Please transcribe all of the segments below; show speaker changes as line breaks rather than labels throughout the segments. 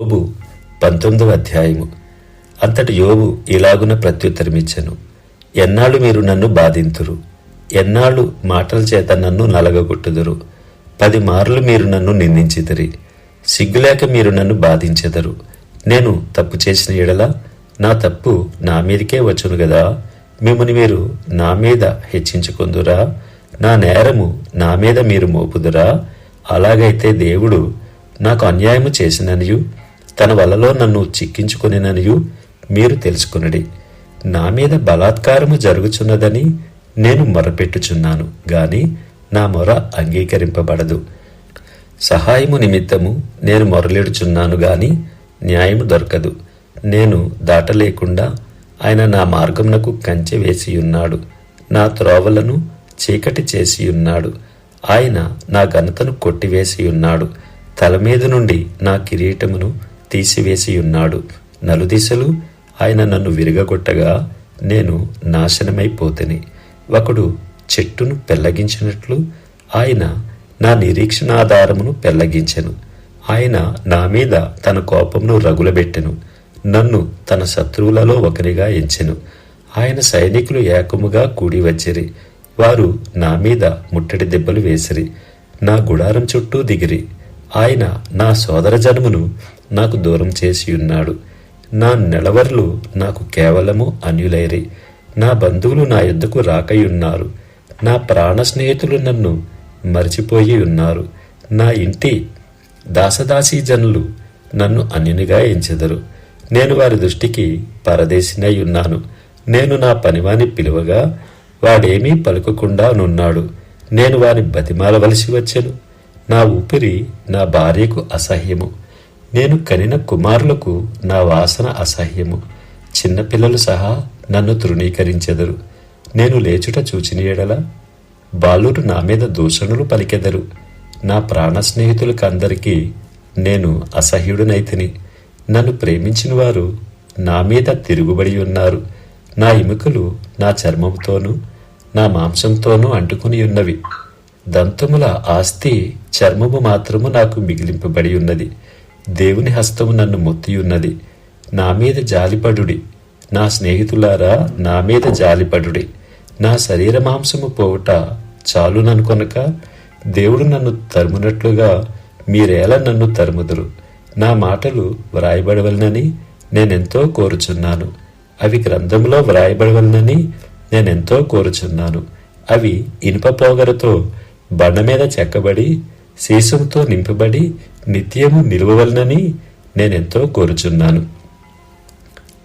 యోబు పంతొమ్మిదవ అధ్యాయము. అంతటి యోబు ఇలాగున ప్రత్యుత్తరమిచ్చను. ఎన్నాళ్ళు మీరు నన్ను బాధింతురు? ఎన్నాళ్ళు మాటల చేత నన్ను నలగగొట్టుదురు? పది మార్లు మీరు నన్ను నిందించితిరి. సిగ్గులేక మీరు నన్ను బాధించెదరు. నేను తప్పు చేసిన ఎడల నా తప్పు నా మీదకే వచ్చును గదా? మిమ్మల్ని మీరు నా మీద హెచ్చించుకుందురా? నా నేరము నా మీద మీరు మోపుదురా? అలాగైతే దేవుడు నాకు అన్యాయము చేసిననియు? తన వలలో నన్ను చిక్కించుకొనిననియు మీరు తెలుసుకునడి. నా మీద బలాత్కారము జరుగుచున్నదని నేను మొరపెట్టుచున్నాను గాని నా మొర అంగీకరింపబడదు. సహాయము నిమిత్తము నేను మొరలేడుచున్నాను గాని న్యాయము దొరకదు. నేను దాటలేకుండా ఆయన నా మార్గమునకు కంచె వేసి ఉన్నాడు నా త్రోవలను చీకటి చేసి ఉన్నాడు ఆయన నా ఘనతను కొట్టివేసి ఉన్నాడు తల మీద నుండి నా కిరీటమును తీసివేసి ఉన్నాడు నలుదిశలు ఆయన నన్ను విరగగొట్టగా నేను నాశనమైపోతని. ఒకడు చెట్టును పెళ్ళగించినట్లు ఆయన నా నిరీక్షణాధారమును పెళ్ళగించెను ఆయన నా మీద తన కోపమును రగులబెట్టెను. నన్ను తన శత్రువులలో ఒకరిగా ఎంచెను. ఆయన సైనికులు ఏకముగా కూడి వచ్చిరి వారు నా మీద ముట్టడి దెబ్బలు వేసిరి. నా గుడారం చుట్టూ దిగిరి. ఆయన నా సోదర జనమును నాకు దూరం చేసి ఉన్నాడు. నా నెలవర్లు నాకు కేవలము అన్యులైరి. నా బంధువులు నా యుద్ధకు రాకయున్నారు నా ప్రాణ స్నేహితులు నన్ను మరిచిపోయి ఉన్నారు. నా ఇంటి దాసదాసీ జనులు నన్ను అన్యునిగా ఎంచెదరు. నేను వారి దృష్టికి పరదేశినై ఉన్నాను. నేను నా పనివాని పిలువగా వాడేమీ పలుకకుండా నున్నాడు. నేను వాని బతిమాలవలసి వచ్చెను. నా ఊపిరి నా భార్యకు అసహ్యము. నేను కనిన కుమారులకు నా వాసన అసహ్యము. చిన్నపిల్లలు సహా నన్ను తృణీకరించెదరు. నేను లేచుట చూచిన ఎడల బాలురు నా మీద దూషణలు పలికెదరు. నా ప్రాణ స్నేహితులకందరికీ నేను అసహ్యుడునైతిని. నన్ను ప్రేమించిన వారు నా మీద తిరుగుబడి ఉన్నారు. నా ఎముకలు నా చర్మంతోనూ నా మాంసంతోనూ అంటుకుని ఉన్నవి. దంతముల ఆస్తి చర్మము మాత్రము నాకు మిగిలింపబడి ఉన్నది. దేవుని హస్తము నన్ను మొత్తియున్నది. నా మీద జాలిపడుడి. నా స్నేహితులారా నా మీద జాలిపడుడి. నా శరీర మాంసము పోవుట చాలుననుకొనక దేవుడు నన్ను తరుమునట్లుగా మీరేలా నన్ను తరుముదురు. నా మాటలు వ్రాయబడవలనని నేనెంతో కోరుచున్నాను. అవి గ్రంథంలో వ్రాయబడవలనని నేనెంతో కోరుచున్నాను. అవి ఇనుప పోగరతో బండ మీద చెక్కబడి సీసంతో నింపబడి నిత్యము నిలువవలనని నేనెంతో కోరుచున్నాను.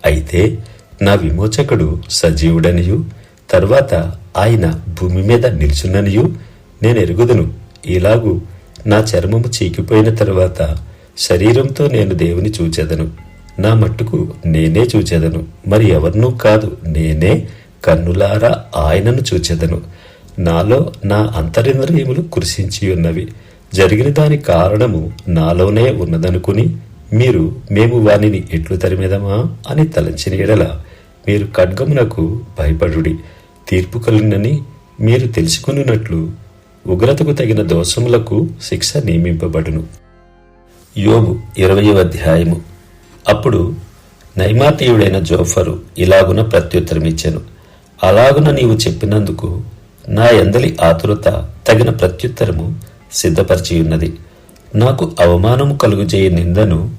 అయితే నా విమోచకుడు సజీవుడనియు తర్వాత ఆయన భూమి మీద నిల్చున్ననియు నేను ఎరుగుదును. ఇలాగూ నా చర్మము చీకిపోయిన తరువాత శరీరంతో నేను దేవుని చూచెదను. నా మట్టుకు నేనే చూచెదను. మరి ఎవరినూ కాదు నేనే కన్నులారా ఆయనను చూచెదను. నాలో నా అంతరింద్రియములు కృషించి ఉన్నవి జరిగిన దాని కారణము నాలోనే ఉన్నదనుకుని మీరు మేము వానిని ఎట్లు తరిమెదమా అని తలంచిన ఎడల మీరు ఖడ్గమునకు భయపడుడి. తీర్పు కలిగినని మీరు తెలుసుకున్నట్లు ఉగ్రతకు తగిన దోషములకు శిక్ష నియమింపబడును. యోబు ఇరవై అధ్యాయము. అప్పుడు నైమాతీయుడైన జోఫరు ఇలాగున ప్రత్యుత్తరమిచ్చాను. అలాగున నీవు చెప్పినందుకు నా ఎందలి ఆతురత తగిన ప్రత్యుత్తరము సిద్ధపరిచియున్నది. నాకు అవమానము కలుగుచేయ నిందను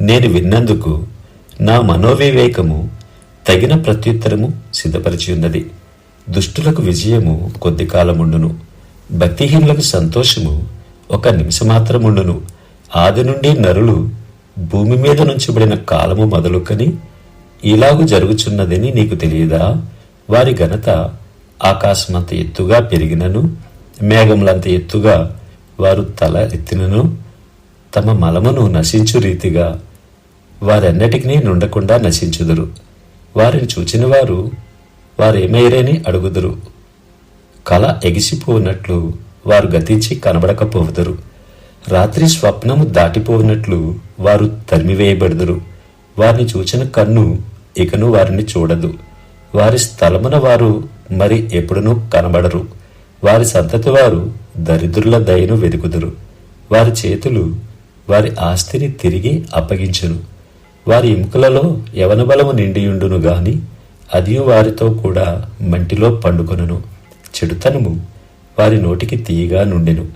నేను విన్నందుకు నా మనోవివేకము తగిన ప్రత్యుత్తరము సిద్ధపరిచియున్నది. దుష్టులకు విజయము కొద్ది కాలముండును. భక్తిహీనులకు సంతోషము ఒక నిమిషమాత్రముండును. ఆది నుండి నరులు భూమి మీద నుంచబడిన కాలము మొదలుకని ఇలాగు జరుగుచున్నదని నీకు తెలియదా? వారి ఘనత ఆకాశమంత ఎత్తుగా పెరిగినను మేఘములంత ఎత్తుగా వారు తల ఎత్తినను తమ మలమును నశించు రీతిగా వారెన్నటికీ నుండకుండా నశించుదురు. వారిని చూచిన వారు వారేమైరేని అడుగుదురు. కళ ఎగిసిపోనట్లు వారు గతించి కనబడకపోవుదురు. రాత్రి స్వప్నము దాటిపోయినట్లు వారు తరిమివేయబడుదురు. వారిని చూచిన కన్ను ఇకను వారిని చూడదు. వారి స్థలమున వారు మరి ఎప్పుడునూ కనబడరు. వారి సంతతి వారు దరిద్రుల దయను వెదుకుదురు. వారి చేతులు వారి ఆస్తిని తిరిగి అప్పగించును. వారి ఎముకలలో యవన బలము నిండియుండును గాని అది వారితో కూడా మంటిలో పండుకొనును. చెడుతనము వారి నోటికి తీయగా నుండెను.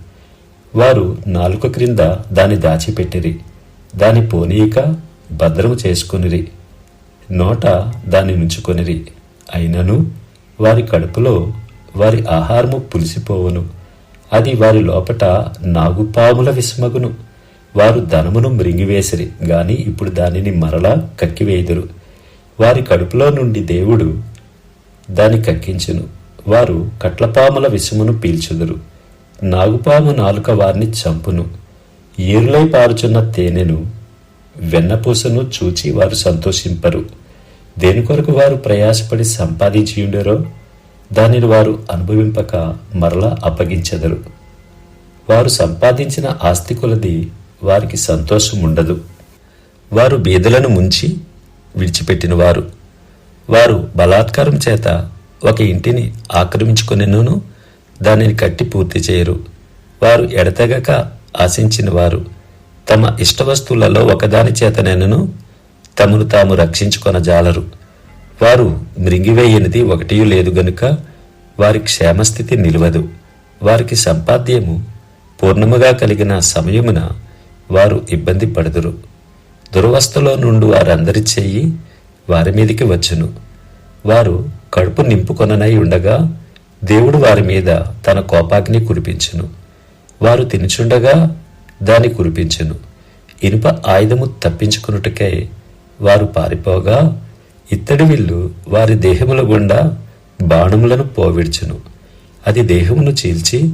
వారు నాలుక క్రింద దాని దాచిపెట్టిరి. దాని పోనీయక భద్రము చేసుకొనిరి. నోట దాన్ని నుంచుకొనిరి. అయినను వారి కడుపులో వారి ఆహారము పులిసిపోవును. అది వారి లోపట నాగుపాముల విస్మగును. వారు ధనమును మృంగివేసిరి గాని ఇప్పుడు దానిని మరలా కక్కివేయుదురు. వారి కడుపులో నుండి దేవుడు దాని కక్కించును. వారు కట్లపాముల విషమును పీల్చుదురు. నాగుపాము నాలుక వారిని చంపును. ఏరులై పారుచున్న తేనెను వెన్నపూసను చూచి వారు సంతోషింపరు. దేని కొరకు వారు ప్రయాసపడి సంపాదించియుండరో దానిని వారు అనుభవింపక మరలా అప్పగించెదరు. వారు సంపాదించిన ఆస్తి కొలది వారికి సంతోషం ఉండదు వారు బీదలను ముంచి విడిచిపెట్టిన వారు వారు బలాత్కారం చేత ఒక ఇంటిని ఆక్రమించుకునేనూను దానిని కట్టి పూర్తి చేయరు. వారు ఎడతెగక ఆశించిన వారు తమ ఇష్ట వస్తువులలో ఒకదాని చేతనైనను తమను తాము రక్షించుకొన జాలరు వారు మృంగివేయనిది ఒకటి లేదు గనుక వారి క్షేమస్థితి నిలవదు. వారికి సంపాద్యము పూర్ణముగా కలిగిన సమయమున వారు ఇబ్బంది పడదురు. దురవస్థలో నుండి వారందరి చెయ్యి వారి మీదికి వచ్చును. వారు కడుపు నింపుకొననై ఉండగా దేవుడు వారి మీద తన కోపాగ్ని కురిపించును. వారు తినుచుండగా దాని కురిపించును. ఇనుప ఆయుధము తప్పించుకున్నట్టుకై వారు పారిపోగా ఇత్తడి విల్లు వారి దేహముల గుండా బాణములను పోవిడ్చును. అది దేహమును చీల్చి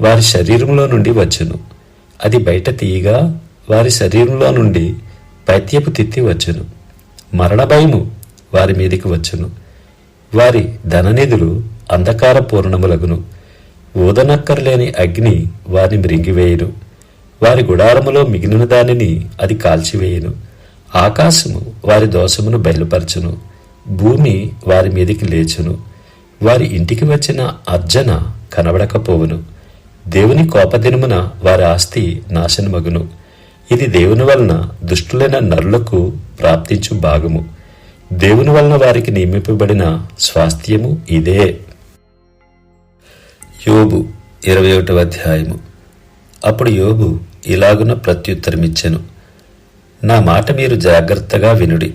వారి శరీరంలో నుండి వచ్చును. అది బయట తీయగా వారి శరీరంలో నుండి పైత్యపు తిత్తి వచ్చును. మరణ భయము వారి మీదికి వచ్చును. వారి ధననిధులు అంధకార పూర్ణములగును ఊదనక్కర్లేని అగ్ని వారిని మృంగివేయును. వారి గుడారములో మిగిలిన దానిని అది కాల్చివేయును. ఆకాశము వారి దోషమును బయలుపరచును భూమి వారి మీదికి లేచును. వారి ఇంటికి వచ్చిన అర్జన కనబడకపోవును. దేవుని కోపదినమున వారి ఆస్తి నాశనమగును. ఇది దేవుని వలన దుష్టులైన నరులకు ప్రాప్తించు భాగము. దేవుని వలన వారికి నియమింపబడిన స్వాస్థ్యము ఇదే. యోబు ఇరవై ఒకటవ అధ్యాయము. అప్పుడు యోబు ఇలాగున ప్రత్యుత్తరమిచ్చెను. నా మాట మీరు జాగ్రత్తగా వినుడి.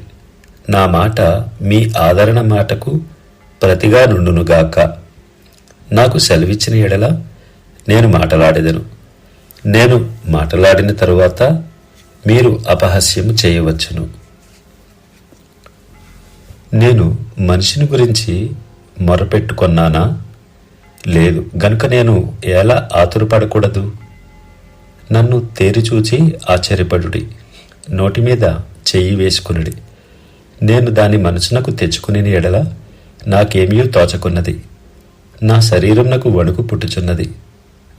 నా మాట మీ ఆదరణ మాటకు ప్రతిగా నుండునుగాక నాకు సెలవిచ్చిన ఎడల నేను మాటలాడెదను. నేను మాటలాడిన తరువాత మీరు అపహాస్యము చేయవచ్చును. నేను మనిషిని గురించి మొరపెట్టుకొన్నానా? లేదు. గనుక నేను ఎలా ఆతురపడకూడదు? నన్ను తేరిచూచి ఆశ్చర్యపడుడి. నోటి మీద చెయ్యి వేసుకునుడి. నేను దాని మనసునకు తెచ్చుకుని ఎడల నాకేమీ తోచకున్నది. నా శరీరంనకు వణుకు పుట్టుచున్నది.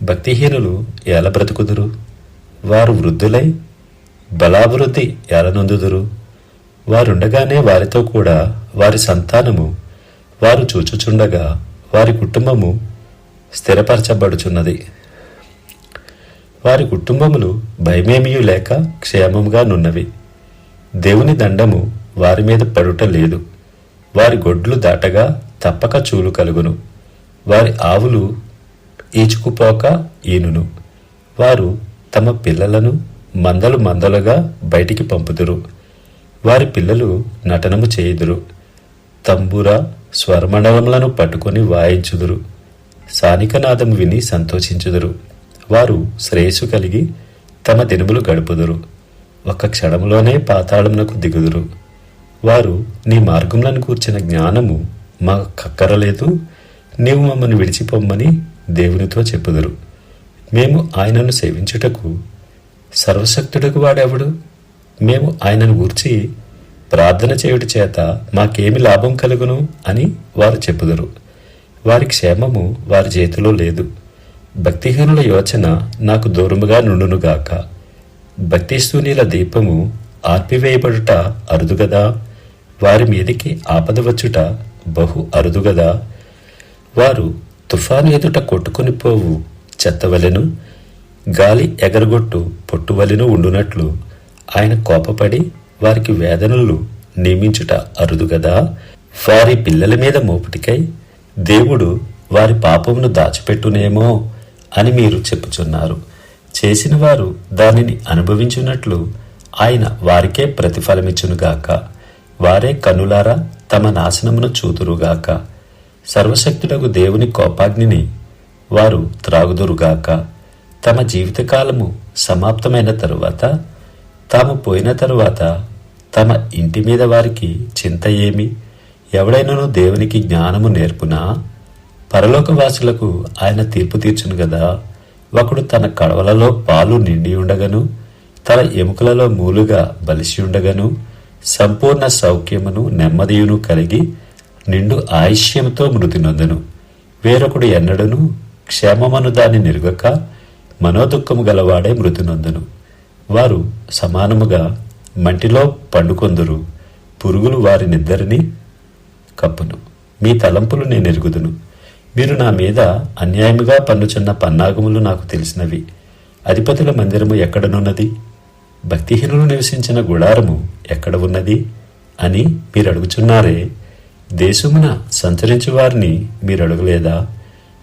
భక్తిహీనులు ఎలా బ్రతుకుదురు? వారు వృద్ధులై బలాభివృద్ధి ఎలా నొందుదురు? వారుండగానే వారితో కూడా వారి సంతానము వారు చూచుచుండగా వారి కుటుంబము స్థిరపరచబడుచున్నది. వారి కుటుంబములు భయమేమియు లేక క్షేమముగా నున్నవి. దేవుని దండము వారి మీద పడుట లేదు. వారి గొడ్లు దాటగా తప్పక చూలు కలుగును. వారి ఆవులు ఈచుకుపోక ఈనును. వారు తమ పిల్లలను మందలు మందలుగా బయటికి పంపుదురు. వారి పిల్లలు నటనము చేయుదురు. తంబుర స్వరమండలములను పట్టుకొని వాయించుదురు. సానికనాదం విని సంతోషించుదురు. వారు శ్రేయస్సు కలిగి తమ దినములు గడుపుదురు. ఒక్క క్షణంలోనే పాతాళమునకు దిగుదురు. వారు నీ మార్గములను కూర్చిన జ్ఞానము మా కక్కరలేదు. నీవు మమ్మల్ని విడిచిపోమ్మని దేవునితో చెప్పుదురు. మేము ఆయనను సేవించుటకు సర్వశక్తుడకు వాడెవడు? మేము ఆయనను గూర్చి ప్రార్థన చేయుట చేత మాకేమి లాభం కలుగును అని వారు చెప్పుదురు. వారి క్షేమము వారి చేతిలో లేదు. భక్తిహీనుల యోచన నాకు దూరముగా నుండునుగాక భక్తిశూన్యుల దీపము ఆర్పివేయబడుట అరుదుగదా? వారి మీదికి ఆపద వచ్చుట బహు అరుదుగదా? వారు తుఫాను ఎదుట కొట్టుకుని పోవు చెత్తవలెను గాలి ఎగరగొట్టు పొట్టువలెను ఉండునట్లు ఆయన కోపపడి వారికి వేదనలు నియమించుట అరుదుగదా? వారి పిల్లల మీద మోపుటికై దేవుడు వారి పాపమును దాచిపెట్టునేమో? అని మీరు చెప్పుచున్నారు. చేసిన వారు దానిని అనుభవించున్నట్లు ఆయన వారికే ప్రతిఫలమిచ్చునుగాక. వారే కనులారా తమ నాశనమును చూతురుగాక సర్వశక్తుడకు దేవుని కోపాగ్నిని వారు త్రాగుదురుగాక. తమ జీవితకాలము సమాప్తమైన తరువాత తాము పోయిన తరువాత తమ ఇంటి మీద వారికి చింత ఏమి? ఎవడైనను దేవునికి జ్ఞానము నేర్పునా? పరలోకవాసులకు ఆయన తీర్పు తీర్చును గదా. ఒకడు తన కడవలలో పాలు నిండి ఉండగను తన ఎముకలలో మూలుగా బలిసి ఉండగను సంపూర్ణ సౌఖ్యమును నెమ్మదియును కలిగి నిండు ఆయుష్యముతో మృతి నొందను. వేరొకడు ఎన్నడను క్షేమమను దాన్ని నిరుగక మనోదుఖము గలవాడే మృతి నొందను. వారు సమానముగా మంటిలో పండుకొందురు పురుగులు వారినిద్దరిని కప్పును. మీ తలంపులు నేను ఎరుగుదును మీరు నా మీద అన్యాయముగా పన్నుచున్న పన్నాగములు నాకు తెలిసినవి. అధిపతుల మందిరము ఎక్కడనున్నది? భక్తిహీనులు నివసించిన గుడారము ఎక్కడ ఉన్నది అని మీరు అడుగుచున్నారే దేశమున సంచరించు వారిని మీరు అడగలేదా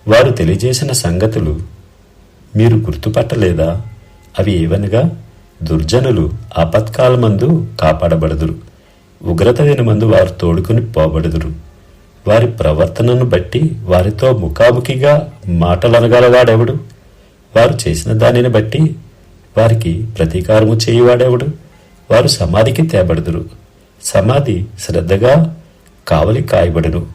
వారు తెలియజేసిన సంగతులు మీరు గుర్తుపట్టలేదా? అవి ఏవనగా దుర్జనులు ఆపత్కాలమందు కాపాడబడదురు. ఉగ్రత దినమందు వారు తోడుకుని పోబడుదురు. వారి ప్రవర్తనను బట్టి వారితో ముఖాముఖిగా మాటలనగలవాడెవడు? వారు చేసిన దానిని బట్టి వారికి ప్రతీకారము చేయువాడెవడు? వారు సమాధికి తేబడదురు. సమాధి శ్రద్ధగా కావలి కాయబడును.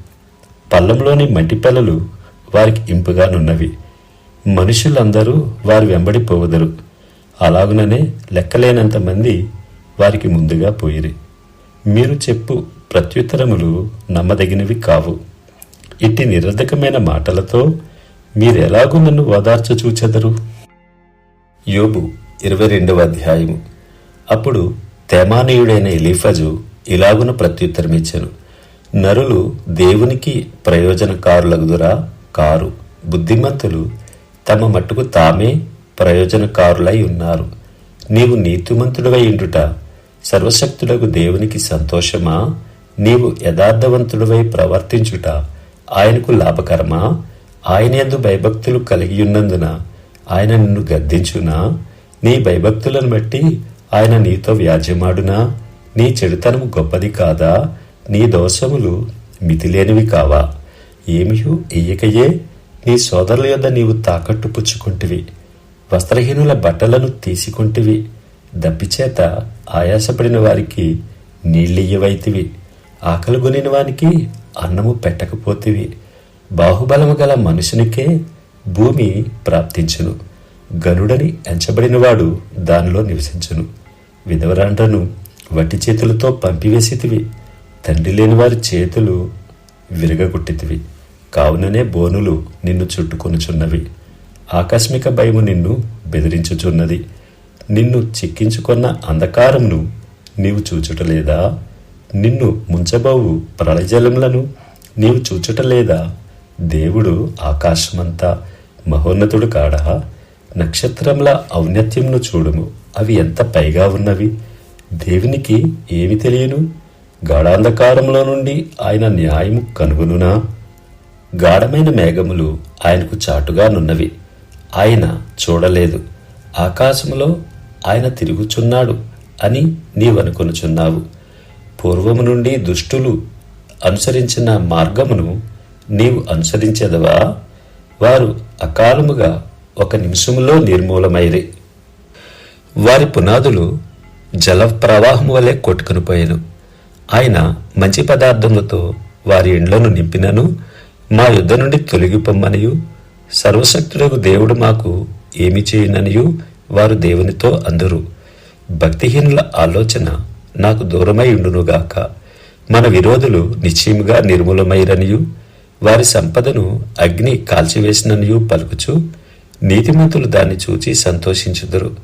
పల్లంలోని మట్టి పిల్లలు వారికి ఇంపుగానున్నవి మనుషులందరూ వారు వెంబడి పోవదరు. అలాగుననే లెక్కలేనంత మంది వారికి ముందుగా పోయిరి. మీరు చెప్పు ప్రత్యుత్తరములు నమ్మదగినవి కావు. ఇట్టి నిరర్ధకమైన మాటలతో మీరెలాగూ నన్ను ఓదార్చ చూచెదరు యోబు ఇరవై రెండవ అధ్యాయము. అప్పుడు తేమానీయుడైన ఎలీఫజు ఇలాగున ప్రత్యుత్తరమిచ్చాను. నరులు దేవునికి ప్రయోజనకారులగుదురా? కారు. బుద్ధిమంతులు తమ మట్టుకు తామే ప్రయోజనకారులై ఉన్నారు. నీవు నీతిమంతుడవై ఉండుట సర్వశక్తులకు దేవునికి సంతోషమా? నీవు యథార్థవంతుడవై ప్రవర్తించుట ఆయనకు లాభకరమా? ఆయనేందు భయభక్తులు కలిగి ఉన్నందున ఆయన నిన్ను గద్దించునా? నీ భయభక్తులను బట్టి ఆయన నీతో వ్యాజ్యమాడునా? నీ చెడుతనము గొప్పది కాదా? నీ దోషములు మితిలేనివి కావా? ఏమియు ఇయ్యకయే నీ సోదరుల యొద్ద నీవు తాకట్టు పుచ్చుకుంటివి. వస్త్రహీనుల బట్టలను తీసుకుంటివి. దప్పిచేత ఆయాసపడిన వారికి నీళ్ళియ్యవైతివి ఆకలిగొనిన వానికి అన్నము పెట్టకపోతేవి. బాహుబలము గల మనుషునికే భూమి ప్రాప్తించును. గనుడని ఎంచబడినవాడు దానిలో నివసించును. విధవరాండ్రను వట్టి చేతులతో పంపివేసితివి. తండ్రి లేని వారి చేతులు విరగగొట్టితివి. కావుననే బోనులు నిన్ను చుట్టుకొనుచున్నవి. ఆకస్మిక భయము నిన్ను బెదిరించుచున్నది. నిన్ను చిక్కించుకున్న అంధకారమును నీవు చూచుటలేదా? నిన్ను ముంచబోవు ప్రళయజలములను నీవు చూచుటలేదా? దేవుడు ఆకాశమంతా మహోన్నతుడు కాడా? నక్షత్రముల ఔన్నత్యమును చూడుము. అవి ఎంత పైగా ఉన్నవి? దేవునికి ఏమి తెలియను? గాఢాంధకారంలో నుండి ఆయన న్యాయము కనుగొనునా? గాఢమైన మేఘములు ఆయనకు చాటుగా నున్నవి. ఆయన చూడలేదు. ఆకాశములో ఆయన తిరుగుచున్నాడు అని నీవనుకొనుచున్నావు. పూర్వము నుండి దుష్టులు అనుసరించిన మార్గమును నీవు అనుసరించదవా? వారు అకాలముగా ఒక నిమిషములో నిర్మూలమైరి. వారి పునాదులు జల ప్రవాహం వలె కొట్టుకునిపోయాను ఆయన మంచి పదార్థములతో వారి ఇండ్లను నింపినను. మా యుద్ధ నుండి తొలగిపోమ్మనియు. సర్వశక్తులకు దేవుడు మాకు ఏమి చేయననియు వారు దేవునితో అందరు. భక్తిహీనుల ఆలోచన నాకు దూరమై ఉండునుగాక. మన విరోధులు నిశ్చయముగా నిర్మూలమైరనియు వారి సంపదను అగ్ని కాల్చివేసిననియు పలుకుచు నీతిమంతులు దాన్ని చూచి సంతోషించుదురు.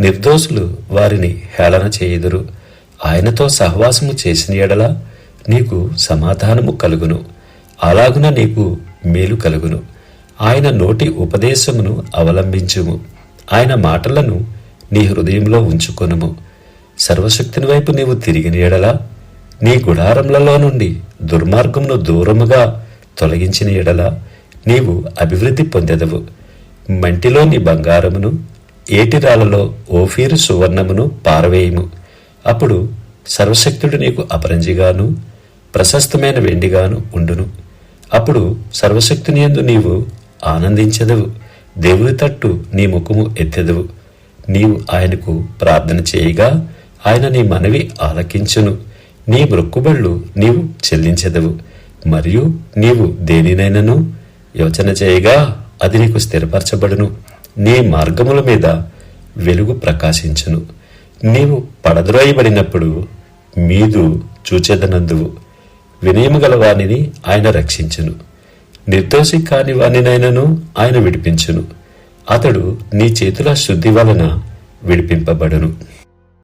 నిర్దోషులు వారిని హేళన చేయుదురు. ఆయనతో సహవాసము చేసిన ఎడల నీకు సమాధానము కలుగును. అలాగున నీకు మేలు కలుగును. ఆయన నోటి ఉపదేశమును అవలంబించుము. ఆయన మాటలను నీ హృదయంలో ఉంచుకొనుము. సర్వశక్తిని వైపు నీవు తిరిగిన ఎడలా నీ గుడారములలో నుండి దుర్మార్గమును దూరముగా తొలగించిన ఎడల నీవు అభివృద్ధి పొందెదవు. మంటిలోని బంగారమును ఏటిరాలలో ఓఫీరు సువర్ణమును పారవేయము. అప్పుడు సర్వశక్తుడు నీకు అపరంజిగాను ప్రశస్తమైన వెండిగాను ఉండును. అప్పుడు సర్వశక్తిని ఎందు నీవు ఆనందించెదవు. దేవుని తట్టు నీ ముఖము ఎత్తెదవు. నీవు ఆయనకు ప్రార్థన చేయగా ఆయన నీ మనవి ఆలకించును. నీ మొక్కుబళ్ళు నీవు చెల్లించెదవు. మరియు నీవు దేనినైనను యోచన చేయగా అది నీకు స్థిరపరచబడును. నీ మార్గముల మీద వెలుగు ప్రకాశించును. నీవు పడద్రోయబడినప్పుడు మీదు చూచెదనందువు. వినయము గల వానిని ఆయన రక్షించును. నిర్దోషి కాని వానినైనను ఆయన విడిపించును. అతడు నీ చేతుల శుద్ధి వలన విడిపింపబడును.